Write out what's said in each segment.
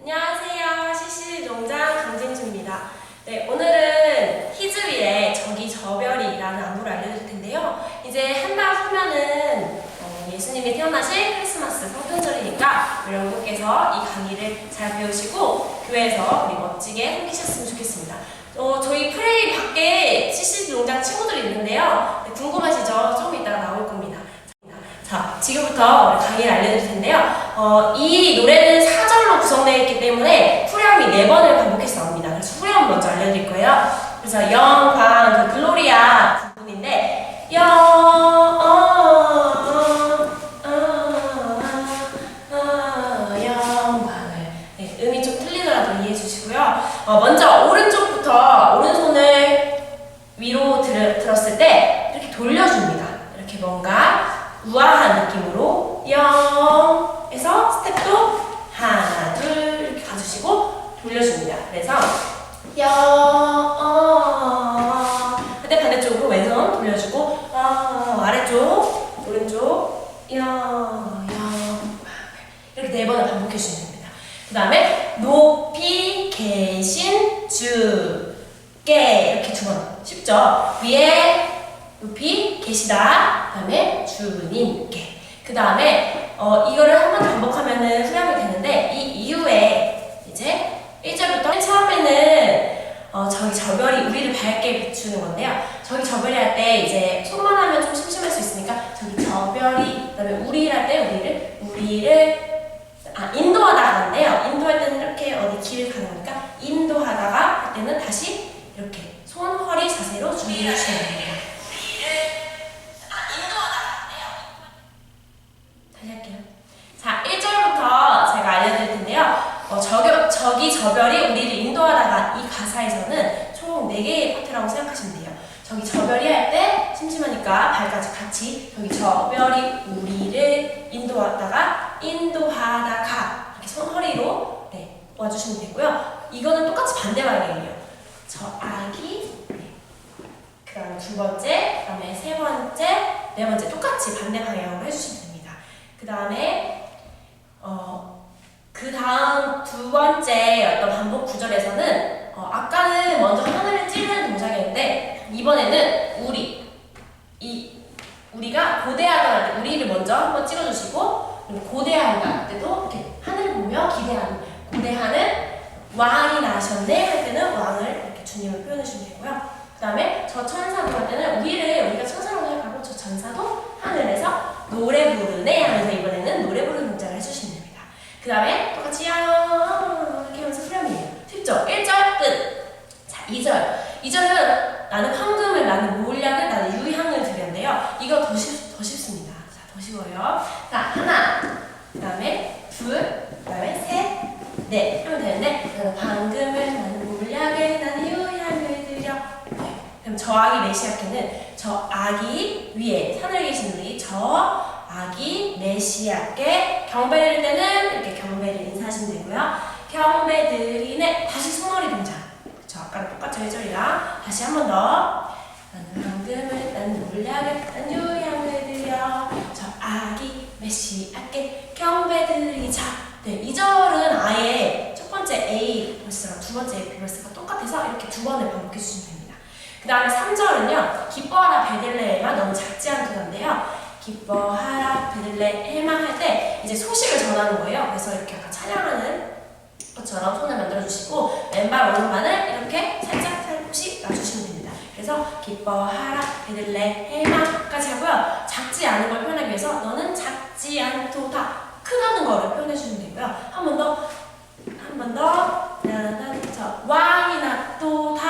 안녕하세요. 시시농장 강진주입니다. 네, 오늘은 히즈윌의 저기 저별이라는 안무를 알려드릴 텐데요. 이제 한 달 후면은 어, 예수님이 태어나실 크리스마스 성탄절이니까 여러분께서 이 강의를 잘 배우시고 교회에서 우리 멋지게 섬기셨으면 좋겠습니다. 어, 저희 프레이 밖에 시시농장 친구들이 있는데요. 네, 궁금하시죠? 좀 이따가. 자, 지금부터 강의를 알려드릴 텐데요. 어, 이 노래는 사절로 구성되어 있기 때문에 후렴이 네 번을 반복해서 나옵니다. 그래서 후렴 먼저 알려드릴 거예요. 그래서 영광, 그 글로리아 부분인데 영, 어, 어, 어, 어, 네, 음이 좀 틀리더라도 이해해 주시고요. 어, 먼저 오른쪽부터 오른손을 위로 들, 들었을 때 이렇게 돌려줍니다. 이렇게 뭔가 우아한 느낌으로 영에서 스텝도 하나 둘 이렇게 가주시고 돌려줍니다. 그래서 영 그때 반대쪽으로 왼손 돌려주고 어, 아래쪽 오른쪽 영영 이렇게 네 번을 반복해 주시면 됩니다. 그 다음에 높이 계신 주께 이렇게 두 번 쉽죠? 위에 높이 계시다. 그 다음에 주님께. 그 다음에 어, 이거를 한 번 반복하면은 후렴이 되는데 이 이후에 이제 1절부터 맨 처음에는 어, 저기 저별이 우리를 밝게 비추는 건데요. 저기 저별이 할 때 이제 손만 하면 좀 심심할 수 있으니까 저기 저별이 그 다음에 우리 할 때 우리를 우리를 아 인도하다 하는데요. 인도할 때는 이렇게 어디 길을 가는 거니까 인도하다가 할 때는 다시 이렇게 손 허리 자세로 준비해 주시면 됩니다. 다시 할게요. 자, 1절부터 제가 알려드릴 텐데요. 어, 저겨, 저기 저별이 우리를 인도하다가 이 가사에서는 총 4개의 파트라고 생각하시면 돼요. 저기 저별이 할 때 심심하니까 발까지 같이 저기 저별이 우리를 인도하다가 인도하다가 이렇게 손 허리로 네, 와주시면 되고요. 이거는 똑같이 반대 방향이에요. 저 아기 네. 그 다음에 두 번째, 그 다음에 세 번째, 네 번째 똑같이 반대 방향으로 해주시면 됩니다. 그 다음에 어, 그 다음 두 번째 어떤 반복 구절에서는 어, 아까는 먼저 하늘을 찌르는 동작이었는데 이번에는 우리 이 우리가 고대하다 우리를 먼저 한번 찍어주시고 할 때도 이렇게 하늘을 보며 기대하는 고대하는 왕이 나셨네 할 때는 왕을 이렇게 주님을 표현해 주시면 되고요. 그 다음에 저 천사도 할 때는 우리를 우리가 천사라고 생각하고 저 천사도 하늘에서 노래 부르네 하면서 이번에는 노래 부르는 동작을 해주시면. 그 다음에 똑같이 야 이렇게 하면서 후렴이에요. 쉽죠? 1절 끝. 자, 2절. 2절은 나는 황금을, 나는 몰약을, 나는 유향을 드렸는데요. 이거 더, 쉽, 더 쉽습니다. 자, 더 쉬워요. 자, 하나. 그 다음에 둘. 그 다음에 셋. 넷. 하면 되는데 나는 황금을, 나는 몰약을, 나는 유향을 드려. 네. 그럼 저 아기 메시아께는 저 아기 위에 하늘에 계신 우리 저 아기 메시아께 경배를 때는 이렇게 경배를 인사하시면 되고요. 경배 드리네 다시 손머리 동작. 저 아까랑 똑같죠 1절이랑 다시 한 번 더. 나는 황금을 나는 몰약을 난 유향을 드려 저 아기 메시아께 경배 드리자. 네 2절은 아예 첫 번째 A 벌스랑 두 번째 B 벌스가 똑같아서 이렇게 두 번을 반복해 주시면 됩니다. 그 다음에 3절은요, 기뻐하라 베들레헴아 너무 작지 않던데요. 기뻐하라 베들레헴아 할때 이제 소식을 전하는 거예요. 그래서 이렇게 아까 찬양하는 것처럼 손을 만들어 주시고 왼발 오른발을 이렇게 살짝 살짝씩 놔주시면 됩니다. 그래서 기뻐하라 베들레헴아까지 하고요. 작지 않은 걸 표현하기 위해서 너는 작지 않도다 크다는 거를 표현해 주시면 되고요. 한 번 더, 한 번 더, 나는 저 왕이 나도다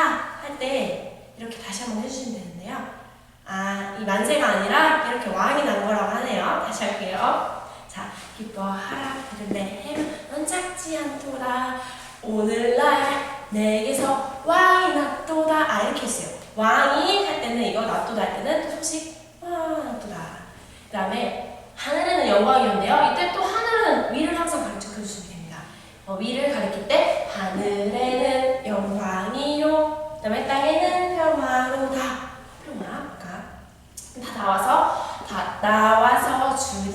할 때 이렇게 다시 한번 해주시면 되는데요. 아, 이 만세가 아니라 이렇게 왕이 난 거라고 하네요. 다시 할게요. 자, 기뻐하라 베들레헴 넌 작지 않도다 오늘날 내게서 왕이 났도다 아 이렇게 했어요. 왕이 할 때는 이거 낫도다 할 때는 또 소식 와 낫도다. 그 다음에 하늘에는 영광이었는데요. 이때 또 하늘은 위를 항상 가르쳐 주시면 됩니다. 어, 위를 가리킬 때 하늘에는 영광이요. 그 다음에 땅에는 평화로다. 평화 아까 다 나와서 다 나와서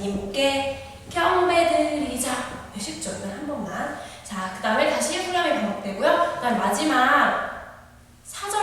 주님께 경배드리자. 네, 쉽죠? 한 번만. 자, 자, 그 다음에 다시 후렴이 반복되고요. 그 다음 마지막 사절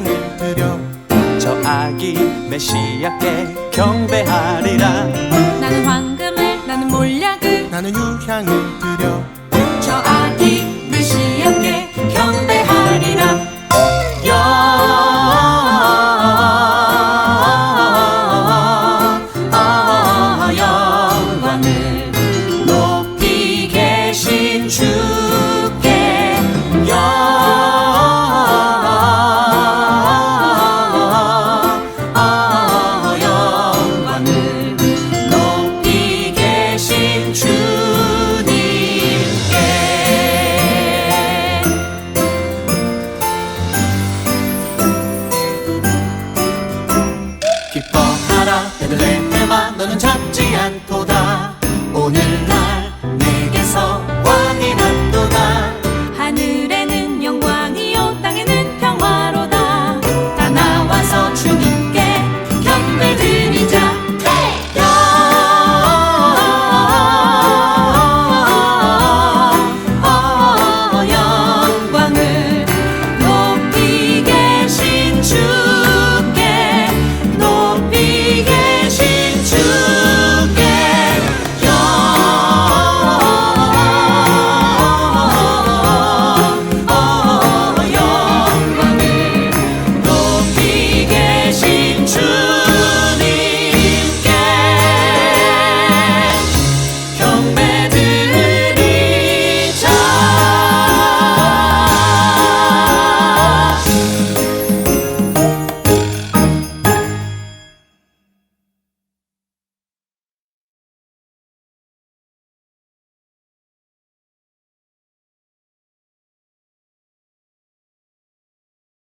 유향을 드려 저 아기 메시아께 경배하리라. 나는 황금을 나는 몰약을 나는 유향을 드려 저 아기 메시아